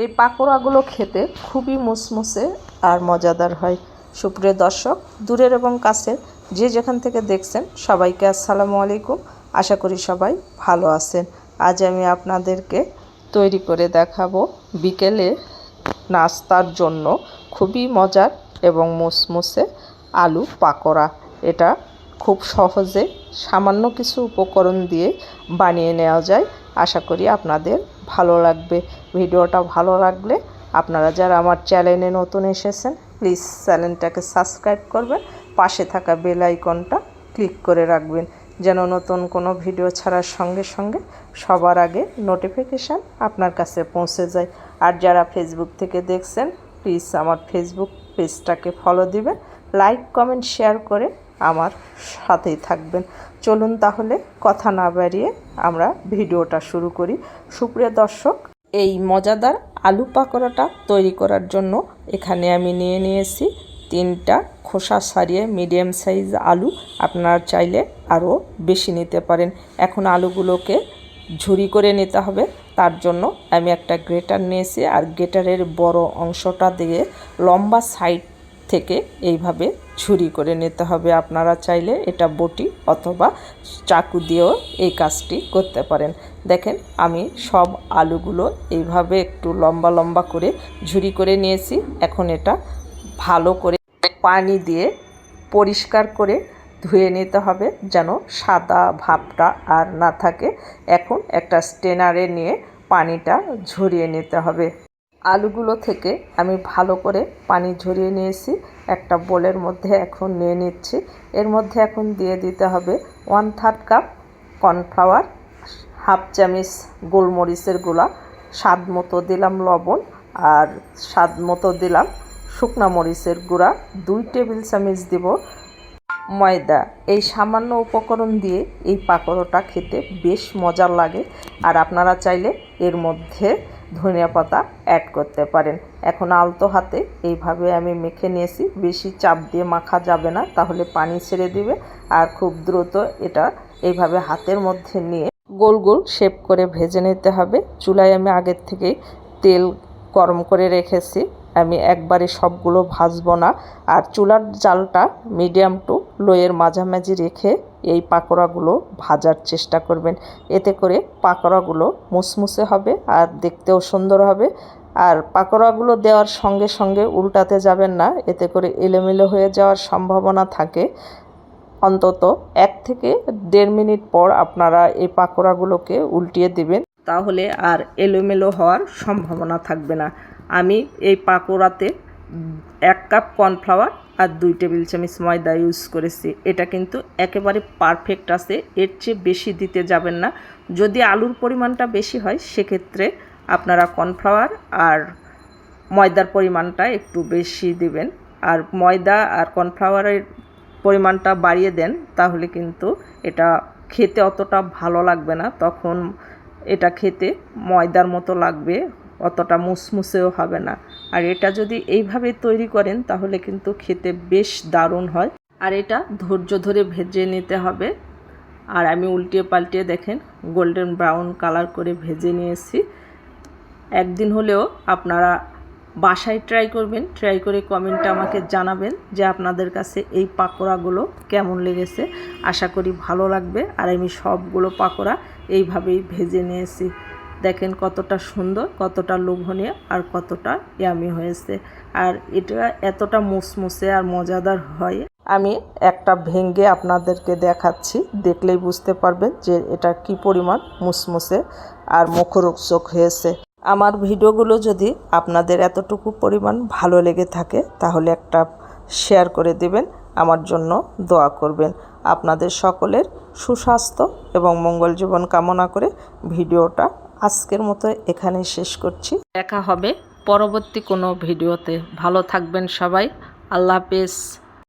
এই পাকোড়াগুলো খেতে খুবই মুসমুসে আর মজাদার হয়। সুপ্রিয় দর্শক, দূরের এবং কাছের যে যেখান থেকে দেখছেন সবাইকে আসসালামু আলাইকুম। আশা করি সবাই ভালো আছেন। আজ আমি আপনাদেরকে তৈরি করে দেখাবো বিকেলে নাস্তার জন্য খুবই মজার এবং মুসমুসে আলু পাকোড়া। এটা খুব সহজে সামান্য কিছু উপকরণ দিয়ে বানিয়ে নেওয়া যায়। আশা করি আপনাদের ভালো লাগবে। ভিডিওটা ভালো লাগলে আপনারা যারা আমার চ্যানেলে নতুন এসেছেন প্লিজ চ্যানেলটাকে সাবস্ক্রাইব করবেন, পাশে থাকা বেল আইকনটা ক্লিক করে রাখবেন, যেন নতুন কোনো ভিডিও ছাড়ার সঙ্গে সঙ্গে সবার আগে নোটিফিকেশান আপনার কাছে পৌঁছে যায়। আর যারা ফেসবুক থেকে দেখছেন প্লিজ আমার ফেসবুক পেজটাকে ফলো দিবেন লাইক কমেন্ট শেয়ার করে আমার সাথেই থাকবেন। চলুন তাহলে কথা না বাড়িয়ে আমরা ভিডিওটা শুরু করি। সুপ্রিয় দর্শক, এই মজাদার আলু পাকোড়াটা তৈরি করার জন্য এখানে আমি নিয়ে নিয়েছি তিনটা খোসা সারিয়ে মিডিয়াম সাইজ আলু। আপনারা চাইলে আরও বেশি নিতে পারেন। এখন আলুগুলোকে ঝুরি করে নিতে হবে। তার জন্য আমি একটা গ্রেটার নিয়েছি। আর গ্রেটারের বড় অংশটা দিয়ে লম্বা সাইড থেকে এইভাবে ঝুরি করে নিতে হবে। আপনারা চাইলে এটা বটি অথবা চাকু দিয়েও এই কাজটি করতে পারেন। দেখেন, আমি সব আলুগুলো এইভাবে একটু লম্বা লম্বা করে ঝুরি করে নিয়েছি। এখন এটা ভালো করে পানি দিয়ে পরিষ্কার করে ধুয়ে নিতে হবে যেন সাদা ভাবটা আর না থাকে। এখন একটা স্টেনারে নিয়ে পানিটা ঝরিয়ে নিতে হবে। আলুগুলো থেকে আমি ভালো করে পানি ঝরিয়ে নিয়েছি। একটা বোলের মধ্যে এখন নিয়ে নিচ্ছি। এর মধ্যে এখন দিয়ে দিতে হবে one third cup cornflour half চামিচ গোলমরিচের গুঁড়া, স্বাদ মতো দিলাম লবণ আর স্বাদ মতো দিলাম শুকনা মরিচের গুঁড়া। দুই টেবিল চামচ দিব ময়দা। এই সামান্য উপকরণ দিয়ে এই পাকোড়াটা খেতে বেশ মজার লাগে। আর আপনারা চাইলে এর মধ্যে ধনিয়া পাতা অ্যাড করতে পারেন। এখন আলতো হাতে এইভাবে আমি মেখে নিয়েছি। বেশি চাপ দিয়ে মাখা যাবে না, তাহলে পানি ছেড়ে দিবে। আর খুব দ্রুত এটা এইভাবে হাতের মধ্যে নিয়ে গোল গোল শেপ করে ভেজে নিতে হবে। চুলায় আমি আগের থেকেই তেল গরম করে রেখেছি। আমি একবারে সবগুলো ভাজবো না। আর চুলার জালটা মিডিয়াম টু লোয়ের মাঝামাঝি রেখে এই পাকোড়াগুলো ভাজার চেষ্টা করবেন। এতে করে পাকোড়াগুলো মুসমুসে হবে আর দেখতেও সুন্দর হবে। আর পাকোড়াগুলো দেওয়ার সঙ্গে সঙ্গে উল্টাতে যাবেন না, এতে করে এলোমেলো হয়ে যাওয়ার সম্ভাবনা থাকে। অন্তত এক থেকে দেড় মিনিট পর আপনারা এই পাকোড়াগুলোকে উল্টিয়ে দিবেন, তাহলে আর এলোমেলো হওয়ার সম্ভাবনা থাকবে না। আমি এই পাকোড়াতে এক কাপ কর্নফ্লাওয়ার আর দুই টেবিল চামচ ময়দা ইউজ করেছি। এটা কিন্তু একেবারে পারফেক্ট আছে, এর চেয়ে বেশি দিতে যাবেন না। যদি আলুর পরিমাণটা বেশি হয়, সেক্ষেত্রে আপনারা কর্নফ্লাওয়ার আর ময়দার পরিমাণটা একটু বেশি দিবেন। আর ময়দা আর কর্নফ্লাওয়ারের পরিমাণটা বাড়িয়ে দেন, তাহলে কিন্তু এটা খেতে অতটা ভালো লাগবে না। তখন এটা খেতে ময়দার মতো লাগবে অতটা মুসমুসেও হবে না। আর এটা যদি এইভাবে তৈরি করেন, তাহলে কিন্তু খেতে বেশ দারুণ হয়। আর এটা ধৈর্য ধরে ভেজে নিতে হবে। আর আমি উল্টিয়ে পাল্টিয়ে দেখেন গোল্ডেন ব্রাউন কালার করে ভেজে নিয়েছি। একদিন হলেও আপনারা বাসায় ট্রাই করবেন। ট্রাই করে কমেন্টে আমাকে জানাবেন যে আপনাদের কাছে এই পাকোড়াগুলো কেমন লেগেছে। আশা করি ভালো লাগবে। আর আমি সবগুলো পাকোড়া এইভাবেই ভেজে নিয়েছি। দেখেন কতটা সুন্দর, কতটা লোভনীয় আর কতটা ইয়ামি হয়েছে। আর এটা এতটা মুসমুসে আর মজাদার হয়। আমি একটা ভেঙ্গে আপনাদেরকে দেখাচ্ছি, দেখলেই বুঝতে পারবেন যে এটা কি পরিমাণ মুসমুসে আর মুখরোচক হয়েছে। আমার ভিডিওগুলো যদি আপনাদের এতটুকু পরিমাণ ভালো লেগে থাকে, তাহলে একটা শেয়ার করে দেবেন, আমার জন্য দোয়া করবেন। আপনাদের সকলের সুস্বাস্থ্য এবং মঙ্গল জীবন কামনা করে ভিডিওটা আজকের মতো এখানে শেষ করছি। দেখা হবে পরবর্তী কোনো ভিডিওতে। ভালো থাকবেন সবাই। আল্লাহ হাফেজ।